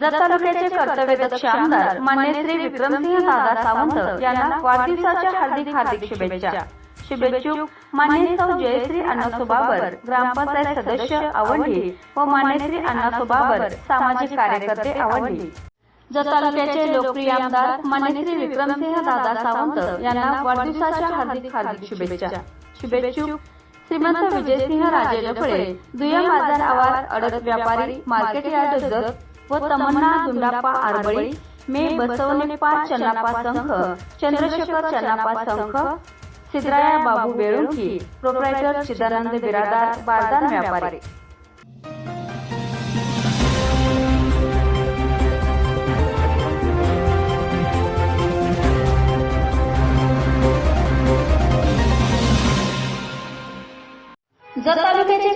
जत तालुक्याचे कर्तव्यदक्ष आमदार मान्य श्री विक्रमसिंह दादा सावंत यांना वाढदिवसाच्या हार्दिक हार्दिक शुभेच्छा. शुभेच्छुक मान्य सौ जयश्री अण्णासो ग्रामपंचायत सदस्य आवडली व मान्य श्री अण्णासो सामाजिक कार्यकर्ते आवडली जत तालुक्याचे लोकप्रिय आमदार मान्य श्री विक्रमसिंह दादा सावंत यांना वाढदिवसाच्या हार्दिक हार्दिक शुभेच्छा. शुभेच्छुक श्रीमंत विजयसिंह राजे डफळे दुय्यम बाजार आवाज अडत व्यापारी मार्केट यार्ड जत व तमन्ना दुंडाप्पा आरबळी मे बसवणे पाच चन्नापा संघ चंद्रशेखर चन्नापा संघ सिद्राया बाबू बेळुंकी प्रोप्रायटर चिदानंद बिरादार बारदान व्यापारी.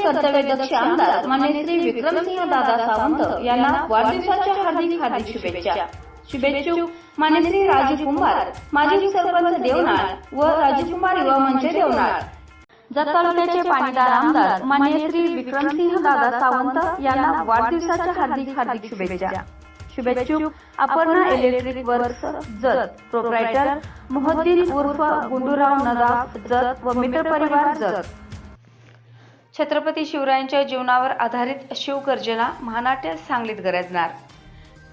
कर्तव्यदक्ष आमदार मान्य श्री विक्रमसिंह दादा सावंत यांना वाढदिवसाच्या हार्दिक हार्दिक शुभेच्छा. शुभेच्छुक मान्य श्री राजू कुंभार माजी सरपंच देवनाळ व राजू कुंभार युवा मंच देवनाळ. जत तालुक्याचे पाणीदार आमदार मान्य श्री विक्रमसिंह दादा सावंत यांना वाढदिवसाच्या हार्दिक हार्दिक शुभेच्छा. शुभेच्छुक Aparna electric works Jath proprietor Mohaddin उर्फ गुंडूराव नदाफ जत व मित्र परिवार जत. छत्रपती शिवरायांच्या जीवनावर आधारित शिवगर्जना महानाट्य सांगलीत गरजणार.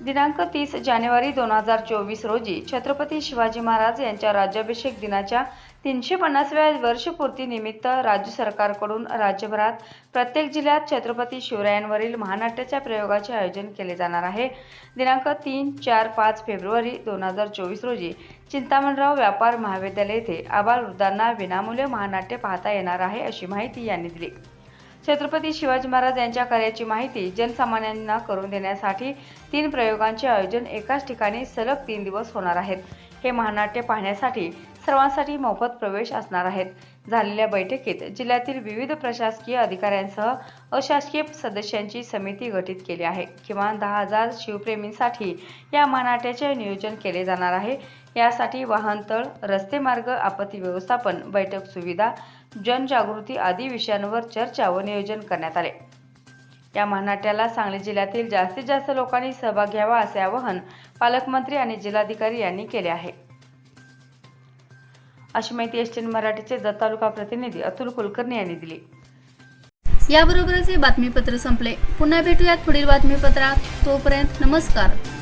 दिनांक तीस जानेवारी दोन हजार चोवीस रोजी छत्रपती शिवाजी महाराज यांच्या राज्याभिषेक दिनाच्या तीनशे पन्नासव्या वर्षपूर्ती निमित्त राज्य सरकारकडून राज्यभरात प्रत्येक जिल्ह्यात छत्रपती शिवरायांवरील महानाट्याच्या प्रयोगाचे आयोजन केले जाणार आहे. दिनांक तीन चार पाच फेब्रुवारी दोन हजार चोवीस रोजी चिंतामणराव व्यापार महाविद्यालय येथे आबालवृद्धांना विनामूल्य महानाट्य पाहता येणार आहे अशी माहिती यांनी दिली. छत्रपती शिवाजी महाराज यांच्या कार्याची माहिती जनसामान्यांना करून देण्यासाठी तीन प्रयोगांचे आयोजन एकाच ठिकाणी सलग तीन दिवस होणार आहेत. हे महानाट्य पाहण्यासाठी सर्वांसाठी मोफत प्रवेश असणार आहेत. झालेल्या बैठकीत जिल्ह्यातील विविध प्रशासकीय अधिकाऱ्यांसह अशासकीय सदस्यांची समिती गठीत केली आहे. किमान दहा हजार शिवप्रेमींसाठी या महानाट्याचे नियोजन केले जाणार आहे. यासाठी वाहनतळ रस्ते मार्ग आपत्ती व्यवस्थापन बैठक सुविधा जनजागृती आदी विषयांवर चर्चा व नियोजन करण्यात आले. या महानाट्याला सांगली जिल्ह्यातील जास्तीत जास्त लोकांनी सहभाग घ्यावा असे आवाहन पालकमंत्री आणि जिल्हाधिकारी यांनी केले आहे. अशी माहिती एस मराठीचे जत तालुका प्रतिनिधी अतुल कुलकर्णी यांनी दिली. याबरोबरच हे बातमीपत्र संपले. पुन्हा भेटूयात पुढील बातमीपत्रात. तोपर्यंत नमस्कार.